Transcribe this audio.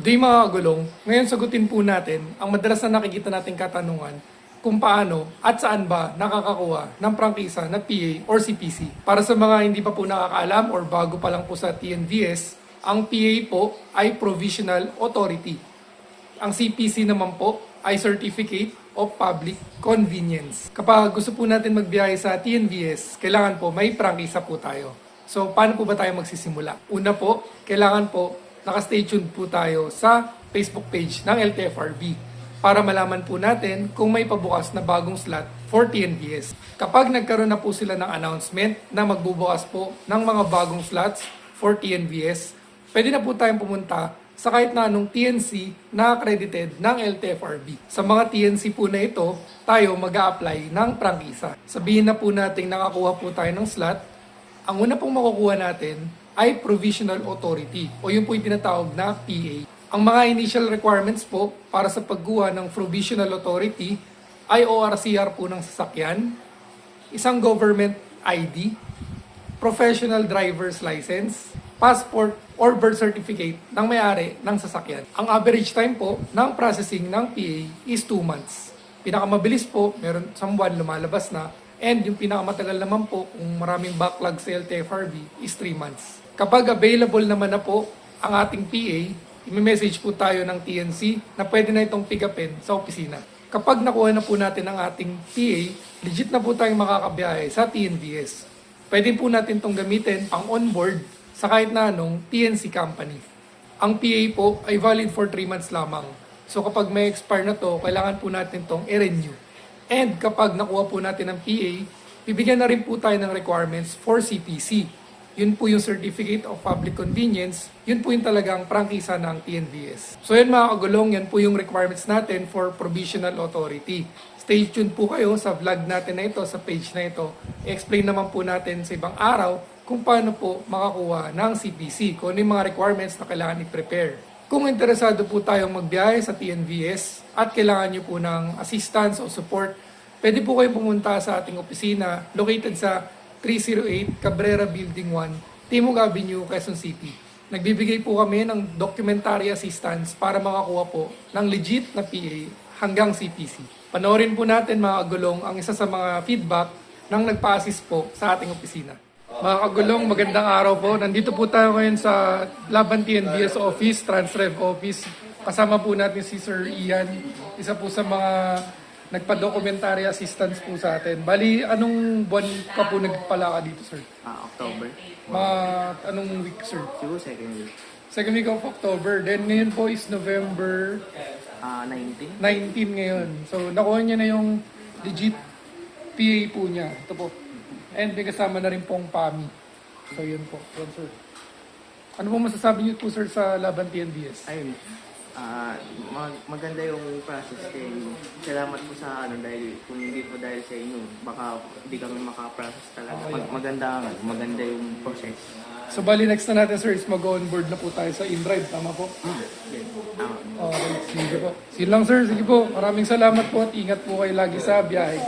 Good day mga kagulong. Ngayon sagutin po natin ang madalas na nakikita nating katanungan kung paano at saan ba nakakakuha ng prangkisa na PA or CPC. Para sa mga hindi pa po nakakaalam or bago pa lang po sa TNVS, ang PA po ay Provisional Authority. Ang CPC naman po ay Certificate of Public Convenience. Kapag gusto po natin magbiyahe sa TNVS, kailangan po may prangkisa po tayo. So, paano po ba tayo magsisimula? Una po, kailangan po nakastay tuned po tayo sa Facebook page ng LTFRB para malaman po natin kung may pabukas na bagong slot for TNVS. Kapag nagkaroon na po sila ng announcement na magbubukas po ng mga bagong slots for TNVS, pwede na po tayong pumunta sa kahit na anong TNC na accredited ng LTFRB. Sa mga TNC po na ito, tayo mag apply ng prangkisa. Sabihin na po natin nakakuha po tayo ng slot, ang una pong makukuha natin ay Provisional Authority o yung po yung tinatawag na PA. Ang mga initial requirements po para sa pagkuha ng Provisional Authority ay ORCR po ng sasakyan, isang government ID, professional driver's license, passport, or birth certificate ng may-ari ng sasakyan. Ang average time po ng processing ng PA is 2 months. Pinakamabilis po, meron isang buwan lumalabas na, and yung pinakamatagal naman po, kung maraming backlog sa LTFRB, is 3 months. Kapag available naman na po ang ating PA, i-message po tayo ng TNC na pwede na itong pick upin sa opisina. Kapag nakuha na po natin ang ating PA, legit na po tayong makakabiyahe sa TNVS. Pwede po natin itong gamitin pang onboard sa kahit na anong TNC company. Ang PA po ay valid for 3 months lamang. So kapag may expire na to, kailangan po natin itong i-renew. And kapag nakuha po natin ang PA, bibigyan na rin po tayo ng requirements for CPC. Yun po yung Certificate of Public Convenience. Yun po yung talagang prangkisa ng TNVS. So yan mga kagulong, yan po yung requirements natin for Provisional Authority. Stay tuned po kayo sa vlog natin na ito, sa page na ito. I-explain naman po natin sa ibang araw kung paano po makakuha ng CPC, kung ano yung mga requirements na kailangan i-prepare. Kung interesado po tayong magbiyahe sa TNVS at kailangan nyo po ng assistance o support, pwede po kayong pumunta sa ating opisina located sa 308 Cabrera Building 1, Timog Avenue, Quezon City. Nagbibigay po kami ng documentary assistance para makakuha po ng legit na PA hanggang CPC. Panoorin po natin mga kagulong ang isa sa mga feedback ng nagpa-assist po sa ating opisina. Mga kagulong, magandang araw po. Nandito po tayo ngayon sa Laban TNBS office, Transrev office. Kasama po natin si Sir Ian, isa po sa mga nagpa-documentary assistance po sa atin. Bali, anong buwan ka po nagpala ka dito, sir? Ah, October. Mga anong week, sir? Siguro second week. Second week of October. Then ngayon po is November Ah, 19. 19 ngayon. So, nakuha niya na yung legit PA po niya. Ito po. And may kasama na rin pong PAMI. So, yun po. Yan, sir. Ano po masasabi niyo po, sir, sa Laban TNBS? Ayun. Ah, mag- maganda yung process kay salamat po sa ano dahil kung hindi po dahil sa inyo baka hindi kami makaprocess talaga. Mag- maganda ang maganda yung process So, bali next na natin, sir, is mag-on board na po tayo sa InDrive. Tama po? hmm. yun. Tama. Okay, sige po. Sige lang, sir. Sige po. Maraming salamat po at ingat po kayo lagi sa biyahe.